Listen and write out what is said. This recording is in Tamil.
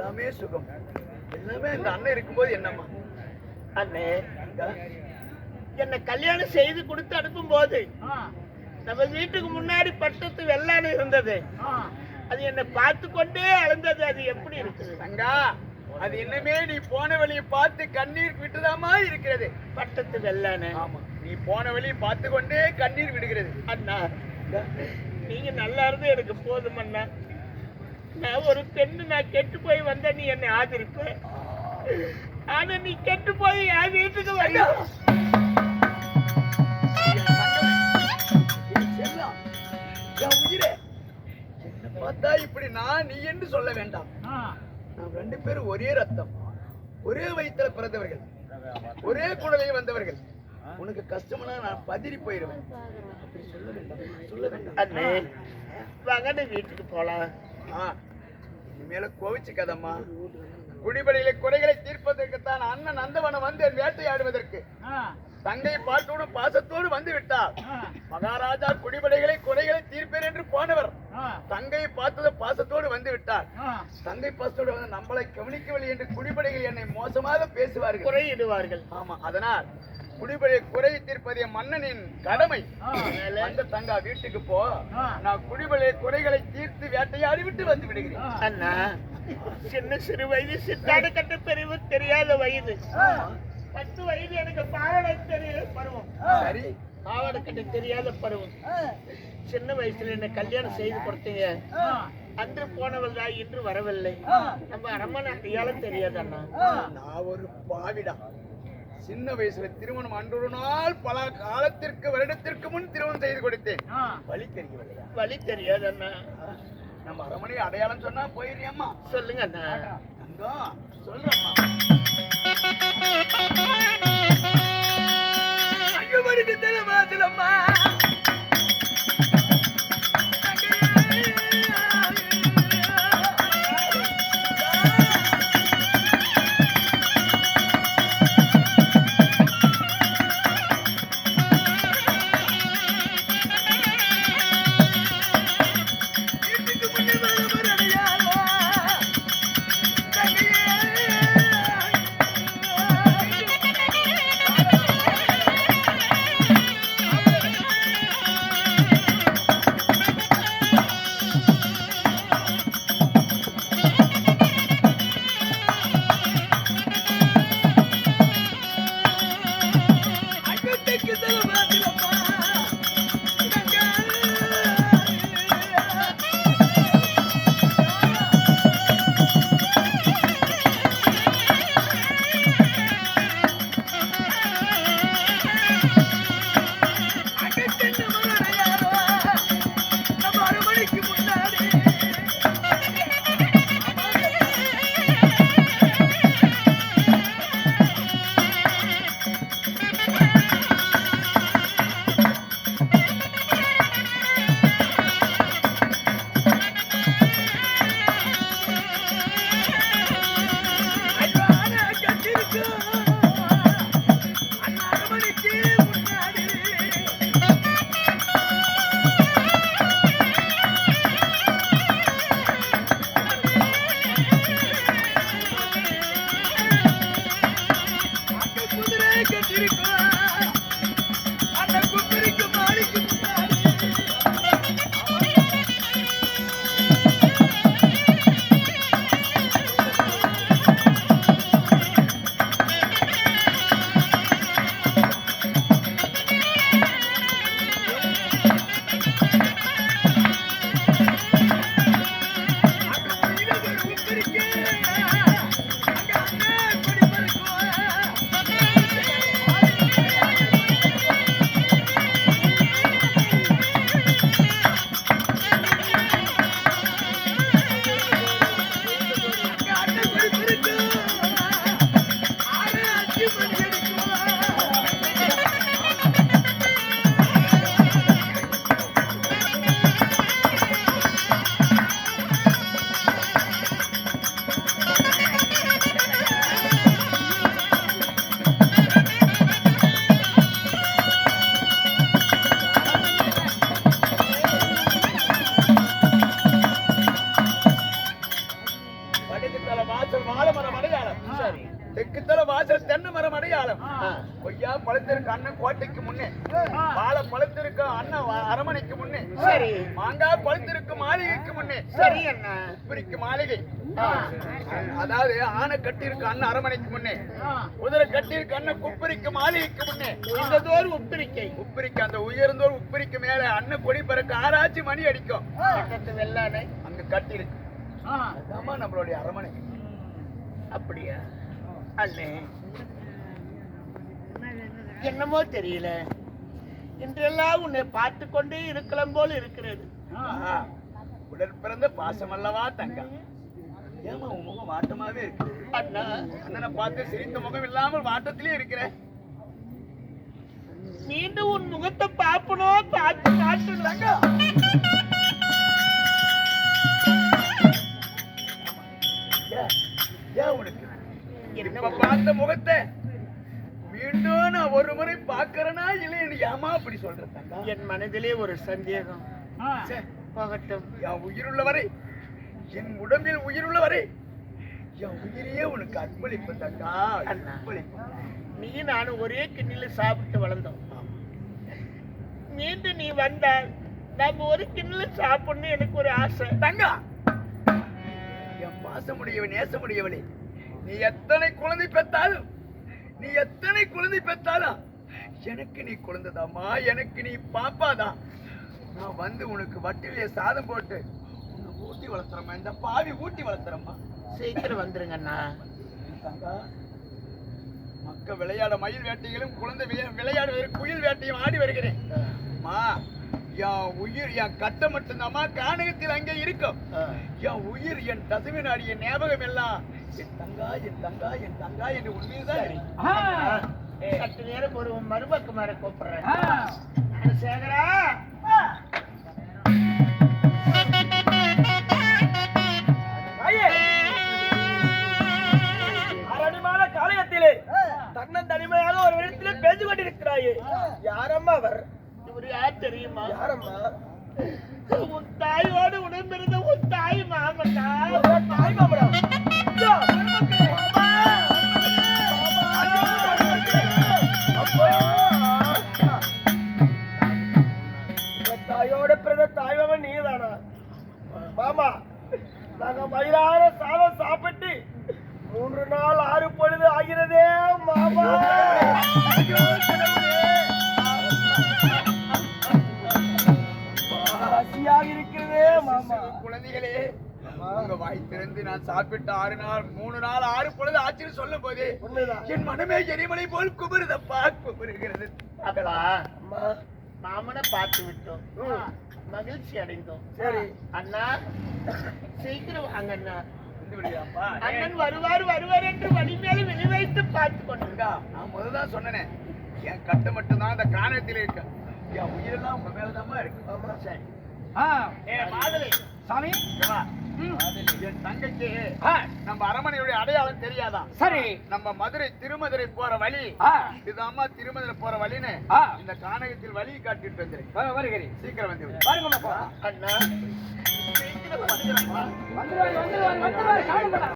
எல்லாமே சுகம். எல்லாமே இந்த அண்ணன் இருக்கும்போது என்னம்மா? அண்ணே என்னை கல்யாணம் செய்து கொடுத்து அனுப்பும் போது நம்ம வீட்டுக்கு முன்னாடி பட்டத்து வெள்ளாடு இருந்தது. அது என்னை பார்த்து கொண்டே அழுந்தது. அது எப்படி இருக்குது? தங்கா அது இன்னமே நீ போன வழியை பார்த்து கண்ணீர் விட்டுதாமா இருக்கிறது. பட்டத்து வெள்ளானு ஆமா நீ போன வழியை பார்த்து கொண்டே கண்ணீர் விடுகிறது. அண்ணா நீங்க நல்லா இருந்து எனக்கு போதும் அண்ணா. நான் ஒரு பெண்ணு நான் கெட்டு போய் வந்தா நீ என்னை ஆதரிப்ப. ஆனா நீ கெட்டு போய் என் வீட்டுக்கு வந்தா. பார்த்தா இப்படி நான் நீ என்று சொல்ல வேண்டாம். நாம் ரெண்டு பேரும் ஒரே ரத்தம். ஒரே வயிற்றுல பிறந்தவர்கள். ஒரே குடலையில் வந்தவர்கள். உனக்கு கஷ்டம்னா நான் பதறி போயிடுவேன் அப்படி சொல்ல வேண்டாம். சொல்ல வேண்டாம். அண்ணே வாங்கன்னு வீட்டுக்கு போலாம். இனிமேல கோவிச்சுக்காதம்மா. குடிபடையில குறைகளை தீர்ப்பதற்குத்தான் அண்ணன் நந்தவனம் வந்து வேட்டையாடுவதற்கு. தங்கை பாட்டோடு பாசத்தோடு வந்து விட்டார் மகாராஜா குடிபடைகளை குறைகளை தீர்ப்பேன் என்று போனவர். தங்கை பார்த்தது பாசத்தோடு வந்து விட்டார் தங்கை பாசத்தோடு வந்து நம்மளை கவனிக்கவில்லை என்று குடிபடைகள் என்னை மோசமாக பேசுவார்கள். குறையிடுவார்கள். ஆமா அதனால் குடிபடை குறை தீர்ப்பதே மன்னனின் கடமை. அந்த தங்கா வீட்டுக்கு போ. நான் குடிபடை குறைகளை தீர்த்து வேட்டையாடி விட்டு வந்து விடுகிறேன். அண்ணா சின்ன சிறு வயது சித்தாடு கட்ட பிரிவு தெரியாத வயது. பத்து வயது எனக்கு பாவாடை தெரிய பருவம். சரி. பாவாடை கட்ட தெரியாத பருவம். சின்ன வயசுல என்ன கல்யாணம் செய்து கொடுத்தீங்க. அன்று போனவள் தான் இன்று வரவில்லை. நம்ம அரண்மனை அடையாளம் தெரியாது அண்ணா நான் ஒரு பாவிடா. சின்ன வயசுல திருமணம் அன்றொரு நாள் பல காலத்திற்கு வருடத்திற்கு முன் திருமணம் செய்து கொடுத்தேன். வழி தெரியவில்லையா வழி தெரியாது அண்ணா நம்ம அரமனை அடையாளம் சொன்னா போயிடுறியம்மா. சொல்லுங்க அண்ணா. தங்கம் சொல்றம்மா. அங்கமணிக்கு தலைமாதிலம்மா வீட்டுக்கு முன்னே வரும் Ai, que te சரி அண்ணா. உப்பிரிக்கு மாளிகை. அதாவது ஆனை கட்டியிருக்கு அண்ணன் அரமனைக்கு முன்னே. குதிரை கட்டியிருக்கு அண்ணன் குப்பரிக்கு மாளிகைக்கு முன்னே. உயர்ந்ததோர் உப்பிரிக்கை. உப்பிரிக்கு அந்த உயர்ந்தோர் உப்பிரிக்கு மேல அண்ணன் கொடி பறக்க ஆராய்ச்சி மணி அடிக்கும். பக்கத்து வெள்ளானை அங்க கட்டி இருக்கு அதாம்மா நம்மளுடைய அரமனை அப்படியா? அண்ணே. என்னமோ தெரியல. இன்றெல்லாம் உன்னை பார்த்து கொண்டே இருக்கலாம் போல இருக்கிறது. ஆஹா, உடல் பிறந்த பாசம் அல்லவா தங்கம் ஏமா உன் முகம் வாட்டமாவே இருக்கு. அண்ணா அண்ணனை பார்த்து சிரித்த முகம் இல்லாமல் வாட்டத்திலே இருக்கிற. மீண்டும் உன் முகத்தை பார்க்கணும் பார்த்து என்ன இப்ப பார்த்த முகத்தை மீண்டும் நான் ஒரு முறை பார்க்கறேனா இல்லை ஏமா அப்படி சொல்ற தங்கம் என் மனதிலே ஒரு சந்தேகம். போகட்டும். என் உயிருள்ள வரை என் உடம்பில் உயிருள்ள வரை என் உயிரையே உனக்கு தங்கா அண்ணா. அர்ப்பணிப்பு நீ நானும் ஒரே கிண்ணில சாப்பிட்டு வளர்ந்தோம். மீண்டும் நீ வந்தால் நம்ம ஒரு கிண்ணில சாப்பிடணும் எனக்கு ஒரு ஆசை. தங்கா என் பாசமுடையவன் நேசமுடையவனே நீ எத்தனை குழந்தை பெற்றாலும் நீ எத்தனை குழந்தை பெற்றாலும் எனக்கு நீ குழந்தைதாம்மா எனக்கு நீ பாப்பாதான். நான் வந்து உனக்கு வட்டிலே சாதம் போட்டு உன்னை ஊட்டி வளர்த்துறம்மா. இந்த பாவி ஊட்டி வளர்த்துறம்மா. சீக்கிரம் வந்துருங்க அண்ணா மக்க விளையாட மயில் வேட்டைகளும் குழந்தை விளையா- விளையாடுவதற்கு குயில் வேட்டையும் ஆடி வருகிறேன். அம்மா என் உயிர் என் கட்டை மட்டும்தாம்மா கானகத்தில் அங்கே இருக்கும். என் உயிர் என் தசமி நாடி என் ஞாபகம் எல்லாம். என் தங்கா என் தங்கா என் தங்கா என்று உண்மையுதான் இருக்கு. சற்று நேரம் ஒரு மருமக்குமார கூப்பிடுறேன். சேகரா. பேசிக் கொண்டிருக்கிறாயே யாரம்மா அவர்? இவரு யார் தெரியுமா யாரம்மா உன் தாயோடு உடம்பிருந்த உன் தாய் மாமன்டா தாய் இந்த தாயோட பிறந்த தாய்மாமன் நீதானா? மாமா நாங்க மயிலான சாதம் சாப்பிட்டு மூன்று நாள் ஆறு பொழுது ஆகிறதே மாமா! குழந்தைகளே உங்க வாய் திறந்து நான் சாப்பிட்ட ஆறு நாள் மூணு நாள் ஆறு பொழுது ஆச்சுன்னு சொல்லும் போது என் மனமே எரிமலை போல் குமுறுதப்பா குமுறுகிறது. அப்பா அம்மா. மாமனை பார்த்து விட்டோம். மகிழ்ச்சி அடைந்தோம். சரி. அண்ணா சீக்கிரம் வாங்க அண்ணா? அண்ணன் வருவார் வருவார் என்று வழி மேல வெளி வைத்து பார்த்து கொண்டிருக்கா நான் முதல்ல தான் சொன்னேனே என் கட்டு மட்டும்தான் அந்த காணத்தில் இருக்கு. என் உயிரெல்லாம் உங்க மேலதாம்மா இருக்கு. சரி. சாமி? என் தங்கைக்கு நம்ம அரமனையுடைய அடையாளம் தெரியாதான் சரி. நம்ம மதுரை திருமதுரை போற வழி. இதுதாம்மா திருமதுரை போற வழின்னு. இந்த கானகத்தில் வழி காட்டிட்டு வந்துரு வருகிறேன். சீக்கிரம் வந்து அண்ணா. வந்துருவாரு வந்துருவாரு வந்துருவாரு